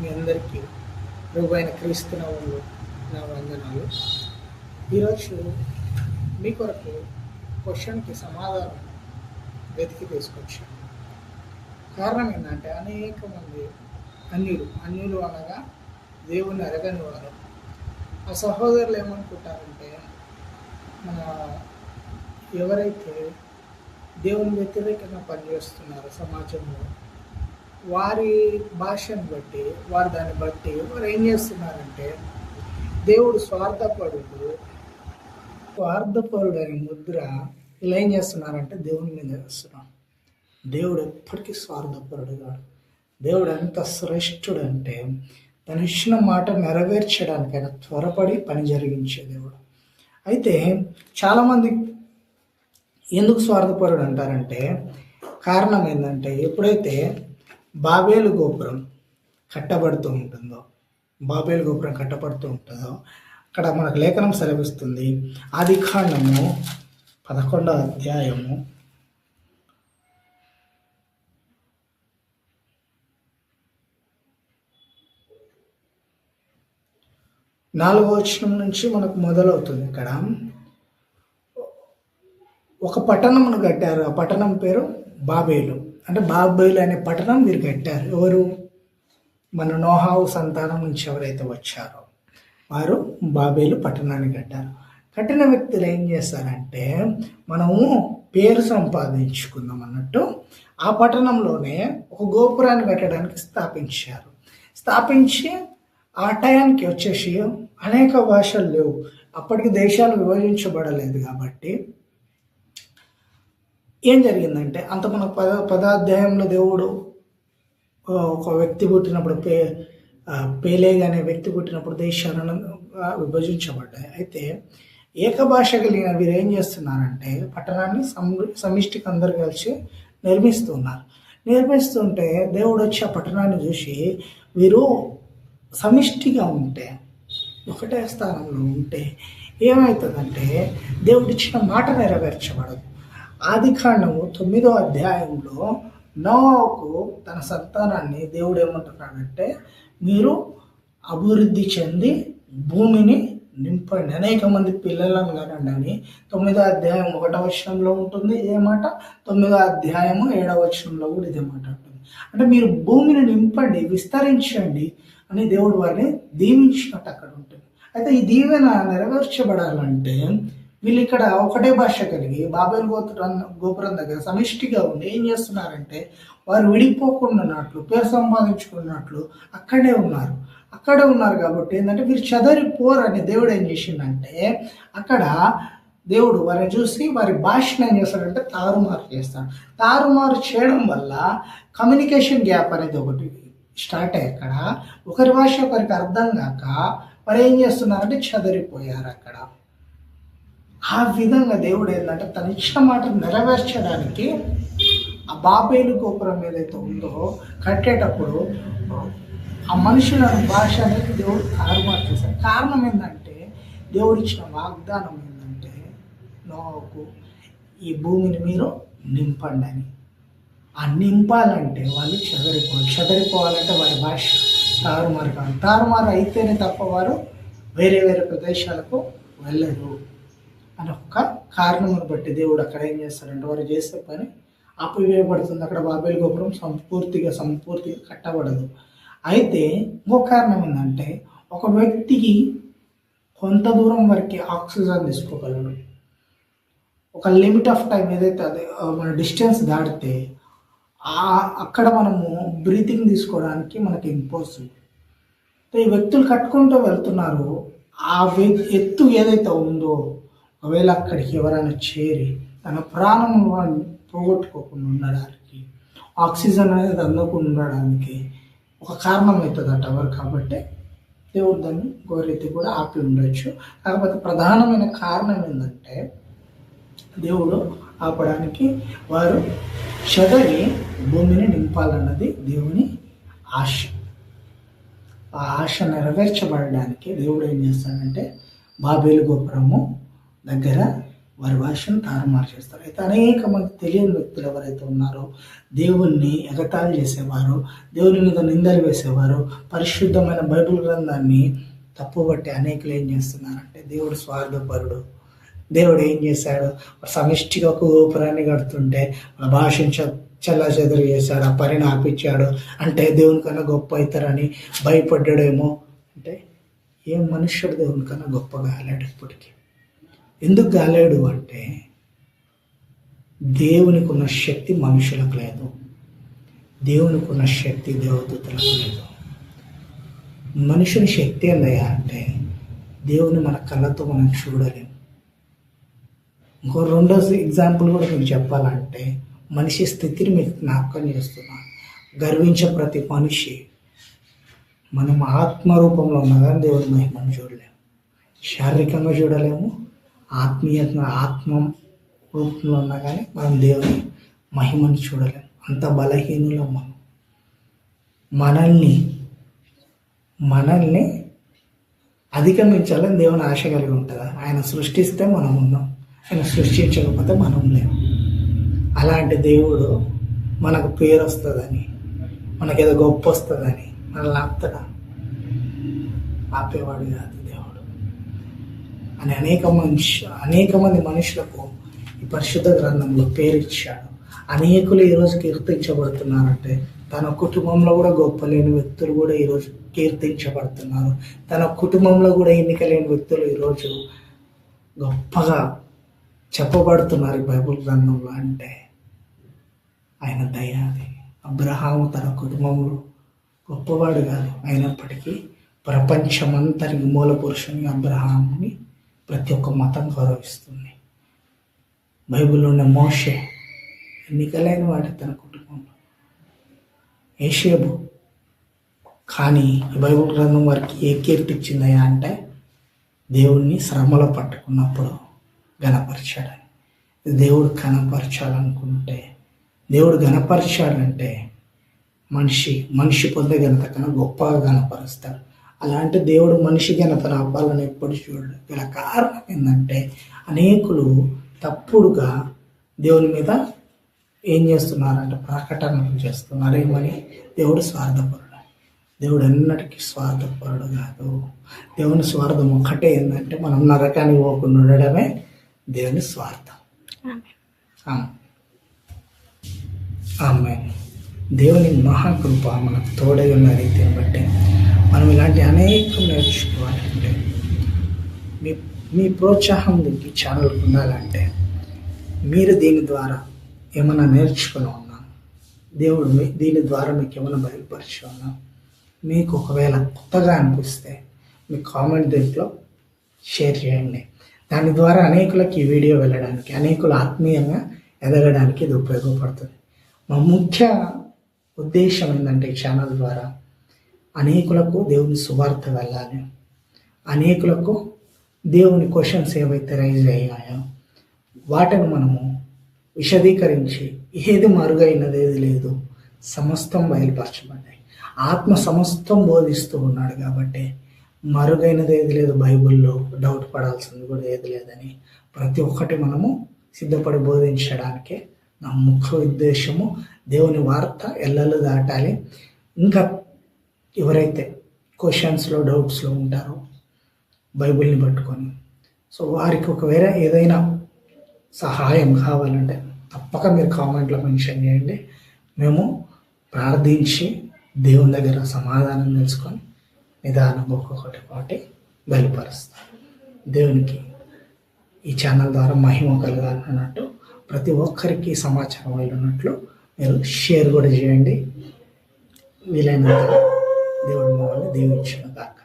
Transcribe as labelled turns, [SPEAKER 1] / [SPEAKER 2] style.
[SPEAKER 1] మీ అందరికీ ప్రభు అయిన క్రీస్తునవులు నా వందనాలు. ఈరోజు మీ కొరకు క్వశ్చన్కి సమాధానం వెతికి తీసుకొచ్చాను కారణం ఏంటంటే అనేక మంది అన్యులు అన్యులు అనగా దేవుని అరగని వారు. ఆ సహోదరులు ఏమనుకుంటారంటే మన ఎవరైతే దేవుని వ్యతిరేకంగా పనిచేస్తున్నారో సమాజంలో వారి భాషను బట్టి వారు దాన్ని బట్టి వారు ఏం చేస్తున్నారంటే దేవుడు స్వార్థపరుడు స్వార్థపరుడు అనే ముద్ర ఇలా ఏం చేస్తున్నారంటే దేవుని మీద చేస్తున్నాం దేవుడు ఎప్పటికీ స్వార్థపరుడు కాడు. దేవుడు ఎంత శ్రేష్ఠుడు అంటే తను ఇచ్చిన మాట నెరవేర్చడానికైనా త్వరపడి పని జరిగించే దేవుడు. అయితే చాలామంది ఎందుకు స్వార్థపరుడు అంటారంటే కారణం ఏంటంటే ఎప్పుడైతే బాబేలు గోపురం కట్టబడుతూ ఉంటుందో బాబేలు గోపురం కట్టబడుతూ ఉంటుందో అక్కడ మనకు లేఖనం సెలవిస్తుంది. ఆది కాండము పదకొండవ అధ్యాయము. నాలుగో వచనం నుంచి మనకు మొదలవుతుంది ఇక్కడ. ఒక పట్టణమును కట్టారు. ఆ పట్టణం పేరు బాబేలు. అంటే బాబేలు అనే పట్టణం మీరు కట్టారు. ఎవరు? మన నోహావు సంతానం నుంచి ఎవరైతే వచ్చారో వారు బాబేలు పట్టణాన్ని కట్టారు. కట్టిన వ్యక్తులు ఏం చేస్తారంటే మనము పేరు సంపాదించుకుందాం అన్నట్టు ఆ పట్టణంలోనే ఒక గోపురాన్ని కట్టడానికి స్థాపించారు. స్థాపించి ఆ టయానికి వచ్చేసి అనేక భాషలు లేవు. అప్పటికి దేశాలు విభజించబడలేదు కాబట్టి ఏం జరిగిందంటే అంత మన పద పదాధ్యాయంలో దేవుడు ఒక వ్యక్తి పుట్టినప్పుడు పే పేలేగానే పేలేగ్ అనే వ్యక్తి పుట్టినప్పుడు దేశాలను విభజించబడ్డాయి అయితే ఏక భాష కలిగిన వీరు ఏం చేస్తున్నారంటే పట్టణాన్ని సమిష్టికి అందరు కలిసి నిర్మిస్తున్నారు. నిర్మిస్తుంటే దేవుడు వచ్చి ఆ పట్టణాన్ని చూసి వీరు సమిష్టిగా ఉంటే ఒకటే స్థానంలో ఉంటే ఏమవుతుందంటే దేవుడిచ్చిన మాట నెరవేర్చబడదు. ఆది కాండము తొమ్మిదో అధ్యాయంలో నోకు తన సంతానాన్ని దేవుడు ఏమంటున్నాడంటే మీరు అభివృద్ధి చెంది భూమిని నింపండి. అనేక మంది పిల్లలను కనండి అని. తొమ్మిదో అధ్యాయం ఒకటో వచనంలో ఉంటుంది ఇదే మాట. తొమ్మిదో అధ్యాయము ఏడవ వచనంలో కూడా ఇదే మాట ఉంటుంది. అంటే మీరు భూమిని నింపండి విస్తరించండి అని దేవుడు వారిని దీవించినట్టు అక్కడ ఉంటుంది. అయితే ఈ దీవెన నెరవేర్చబడాలంటే వీళ్ళు ఇక్కడ ఒకటే భాష కలిగి బాబేల్ గోత్రం గోపురం దగ్గర సమిష్టిగా ఉండి ఏం చేస్తున్నారంటే వారు విడిపోకుండాన్నట్లు పేరు సంపాదించుకున్నట్లు అక్కడే ఉన్నారు. అక్కడే ఉన్నారు కాబట్టి ఏంటంటే వీరు చదరిపోరని దేవుడు ఏం చేసిండంటే అక్కడ దేవుడు వారిని చూసి వారి భాషను ఏం చేస్తాడంటే తారుమారు చేస్తాడు. తారుమారు చేయడం వల్ల కమ్యూనికేషన్ గ్యాప్ అనేది ఒకటి స్టార్ట్ అయ్యి అక్కడ ఒకరి భాష ఒకరికి అర్థం కాక వారు ఏం చేస్తున్నారంటే చదరిపోయారు అక్కడ. ఆ విధంగా దేవుడు ఏంటంటే తన ఇచ్చిన మాట నెరవేర్చడానికి ఆ బాబేలు గోపురం ఏదైతే ఉందో కట్టేటప్పుడు ఆ మనుషుల భాష అనేది దేవుడు తారుమారు చేశారు కారణం ఏంటంటే దేవుడు ఇచ్చిన వాగ్దానం ఏంటంటే నోకు ఈ భూమిని మీరు నింపండి అని. ఆ నింపాలంటే వాళ్ళు చెదరిపోవాలి. చెదరిపోవాలంటే వారి భాష తారుమారు కాదు తారుమారు అయితేనే తప్ప వారు వేరే వేరే ప్రదేశాలకు వెళ్ళరు. అని ఒక కారణమును బట్టి దేవుడు అక్కడ ఏం చేస్తాడంటే వారు చేసే పని ఆపివేయబడుతుంది అక్కడ బాబేలు గోపురం సంపూర్తిగా సంపూర్తిగా కట్టబడదు. అయితే ఇంకో కారణం ఏంటంటే ఒక వ్యక్తికి కొంత దూరం వరకు ఆక్సిజన్ తీసుకోగలడు. ఒక లిమిట్ ఆఫ్ టైం ఏదైతే అదే మన డిస్టెన్స్ దాటితే ఆ అక్కడ మనము బ్రీతింగ్ తీసుకోవడానికి మనకి ఇంపాసిబుల్. ఈ వ్యక్తులు కట్టుకుంటూ వెళ్తున్నారు. ఆ వ్య- ఎత్తు ఏదైతే ఉందో ఒకవేళ అక్కడికి ఎవరైనా చేరి తన ప్రాణం పోగొట్టుకోకుండా ఉండడానికి ఆక్సిజన్ అనేది అందకుండా ఉండడానికి ఒక కారణం అవుతుంది ఆ టవర్ కాబట్టి దేవుడు దాన్ని గోరెత్తి కూడా ఆపి ఉండొచ్చు. కాకపోతే ప్రధానమైన కారణం ఏంటంటే దేవుడు ఆపడానికి వారు చెదరి భూమిని నింపాలన్నది దేవుని ఆశ. ఆ ఆశ నెరవేర్చబడడానికి దేవుడు ఏం చేస్తాడంటే బాబేలు గోపురము దగ్గర వారి భాషను తారుమారు చేస్తారు. అయితే అనేక మంది తెలియని వ్యక్తులు ఎవరైతే ఉన్నారో దేవుణ్ణి ఎగతాళి చేసేవారు దేవుని మీద నిందలు వేసేవారు పరిశుద్ధమైన బైబిల్ గ్రంథాన్ని తప్పుబట్టి అనేకులు ఏం చేస్తున్నారంటే దేవుడు స్వార్థపరుడు. దేవుడు ఏం చేశాడు? సమిష్టిగా ఒక గోపురాన్ని కడుతుంటే మన భాషను చ చల్లా చెదరు చేశాడు ఆ పనిని ఆపించాడు అంటే దేవుని కన్నా గొప్ప అవుతారని భయపడ్డాడేమో. అంటే ఏ మనుష్యుడు దేవుని కన్నా గొప్పగా కాలేడు ఇప్పటికీ? ఎందుకు కాలేడు అంటే దేవునికి ఉన్న శక్తి మనుషులకు లేదు. దేవునికి ఉన్న శక్తి దేవదూతలకు లేదు. మనుషుని శక్తి ఏందయ్యా అంటే దేవుని మన కళ్ళతో మనం చూడలేము ఇంకో రెండో ఎగ్జాంపుల్ కూడా మీకు చెప్పాలంటే మనిషి స్థితిని మీకు జ్ఞాపకం చేస్తున్నా. గర్వించే ప్రతి మనిషి మనం ఆత్మ రూపంలో ఉన్నదని దేవుని మహిమను చూడలేము శారీరకంగా చూడలేము ఆత్మీయంగా ఆత్మ రూపంలో ఉన్నా కానీ మనం దేవుని మహిమను చూడలేం. అంత బలహీనులం మనం. మనల్ని మనల్ని అధిగమించాలని దేవుని ఆశ కలిగి ఉంటుంది? ఆయన సృష్టిస్తే మనం ఉన్నాం. ఆయన సృష్టించకపోతే మనం లేము అలాంటి దేవుడు మనకు పేరు వస్తుందని మనకేదో గొప్ప వస్తుందని మనల్ని ఆపుతాడా ఆపేవాడు కాదు. అని అనేక మనుషు అనేక మంది మనుషులకు ఈ పరిశుద్ధ గ్రంథంలో పేరు ఇచ్చాడు అనేకులు ఈరోజు కీర్తించబడుతున్నారంటే తన కుటుంబంలో కూడా గొప్ప లేని వ్యక్తులు కూడా ఈరోజు కీర్తించబడుతున్నారు. తన కుటుంబంలో కూడా ఎన్నిక లేని వ్యక్తులు ఈరోజు గొప్పగా చెప్పబడుతున్నారు బైబుల్ గ్రంథంలో అంటే ఆయన దయాది. అబ్రహాము తన కుటుంబంలో గొప్పవాడు కాదు. అయినప్పటికీ ప్రపంచమంతరి మూల పురుషుని అబ్రహాముని ప్రతి ఒక్క మతం గౌరవిస్తుంది. బైబిల్లో ఉన్న మోషే ఎన్నికలైన వాడే తన కుటుంబంలో. ఏషేబు కానీ ఈ బైబిల్ గ్రంథం వారికి ఏ కీర్తి ఇచ్చిందయ్యా అంటే దేవుణ్ణి శ్రమలో పట్టుకున్నప్పుడు గణపరిచాడని దేవుడు కనపరచాలనుకుంటే దేవుడు గణపరిచాడంటే మనిషి మనిషి పొందే ఘనత కన్నా గొప్పగా గణపరుస్తాడు అలాంటి దేవుడు మనిషి ఘనతను అవ్వాలని ఎప్పుడు చూడడు. గల కారణం ఏంటంటే అనేకులు తప్పుడుగా దేవుని మీద ఏం చేస్తున్నారంటే ప్రకటనలు చేస్తున్నారు. ఏమని దేవుడు స్వార్థపరుడు. దేవుడు ఎన్నటికీ స్వార్థపరుడు కాదు. దేవుని స్వార్థం ఒక్కటే ఏంటంటే మనం నరకానికి పోకుండా ఉండడమే దేవుని స్వార్థం. ఆమె దేవుని మహాకృప మనకు తోడై ఉన్న రీతిని బట్టి మనం ఇలాంటి అనేకం నేర్చుకోవాలంటే మీ మీ ప్రోత్సాహం దీనికి ఛానల్ ఉండాలంటే మీరు దీని ద్వారా ఏమైనా నేర్చుకుని ఉన్నా దేవుడు మీ దీని ద్వారా మీకు ఏమైనా బయలుపరిచి ఉన్నా మీకు ఒకవేళ కొత్తగా అనిపిస్తే మీ కామెంట్ దీంట్లో షేర్ చేయండి. దాని ద్వారా అనేకులకి ఈ వీడియో వెళ్ళడానికి అనేకులు ఆత్మీయంగా ఎదగడానికి ఇది ఉపయోగపడుతుంది. మా ముఖ్య ఉద్దేశం ఏంటంటే ఈ ఛానల్ ద్వారా అనేకులకు దేవుని సువార్త వెళ్ళాలి. అనేకులకు దేవుని క్వశ్చన్స్ ఏవైతే రైజ్ అయ్యాయో వాటిని మనము విశదీకరించి ఏది మరుగైనది ఏది లేదు సమస్తం బయలుపరచబడ్డాయి. ఆత్మ సమస్తం బోధిస్తూ ఉన్నాడు కాబట్టి మరుగైనది ఏది లేదు. బైబిల్లో డౌట్ పడాల్సింది కూడా ఏది లేదని ప్రతి ఒక్కటి మనము సిద్ధపడి బోధించడానికే నా ముఖ్య ఉద్దేశము దేవుని వార్త ఎల్లలు దాటాలి. ఇంకా ఎవరైతే క్వశ్చన్స్లో డౌట్స్లో ఉంటారో బైబిల్ని పట్టుకొని. సో వారికి ఒకవేళ ఏదైనా సహాయం కావాలంటే తప్పక మీరు కామెంట్లో మెన్షన్ చేయండి. మేము ప్రార్థించి దేవుని దగ్గర సమాధానం తెలుసుకొని నిదానం ఒక్కొక్కటి ఒకటి బయలుపరుస్తాం. దేవునికి ఈ ఛానల్ ద్వారా మహిమ కలగాలన్నట్టు ప్రతి ఒక్కరికి సమాచారం వెళ్ళినట్లు మీరు షేర్ కూడా చేయండి. వీలైనంత దేవుడు మమ్మల్ని దీవించిన దాకా